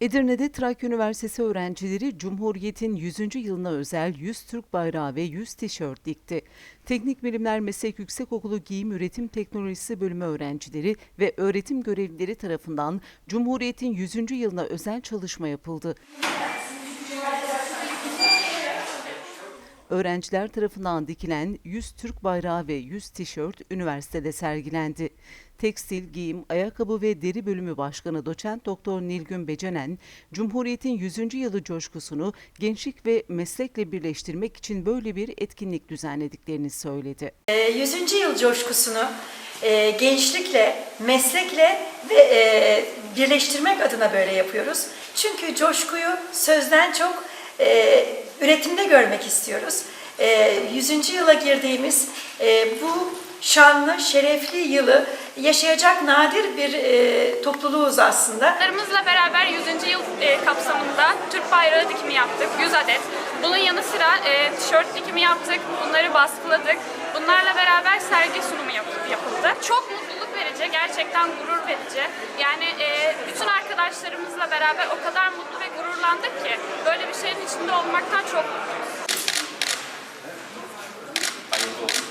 Edirne'de Trakya Üniversitesi öğrencileri Cumhuriyet'in 100. yılına özel 100 Türk bayrağı ve 100 tişört dikti. Teknik Bilimler Meslek Yüksekokulu Giyim Üretim Teknolojisi bölümü öğrencileri ve öğretim görevlileri tarafından Cumhuriyet'in 100. yılına özel çalışma yapıldı. Öğrenciler tarafından dikilen 100 Türk bayrağı ve 100 tişört üniversitede sergilendi. Tekstil, Giyim, Ayakkabı ve Deri Bölümü Başkanı Doçent Doktor Nilgün Becenen, Cumhuriyet'in 100. yılı coşkusunu gençlik ve meslekle birleştirmek için böyle bir etkinlik düzenlediklerini söyledi. Ee, 100. yıl coşkusunu e, gençlikle, meslekle ve e, birleştirmek adına böyle yapıyoruz. Çünkü coşkuyu sözden çok e, üretimde görmek istiyoruz. E, 100. yıla girdiğimiz e, bu şanlı, şerefli yılı yaşayacak nadir bir e, topluluğuz aslında. Arkadaşlarımızla beraber 100. yıl e, kapsamında Türk bayrağı dikimi yaptık 100 adet. Bunun yanı sıra e, tişört dikimi yaptık, bunları baskıladık. Bunlarla beraber sergi sunumu yap- yapıldı. Çok mutluluk verici, gerçekten gurur verici. Yani e, bütün arkadaşlarımızla beraber o kadar mutlu ve gururlandık ki böyle bir şeyin içinde olmaktan çok. Hayırlı olsun.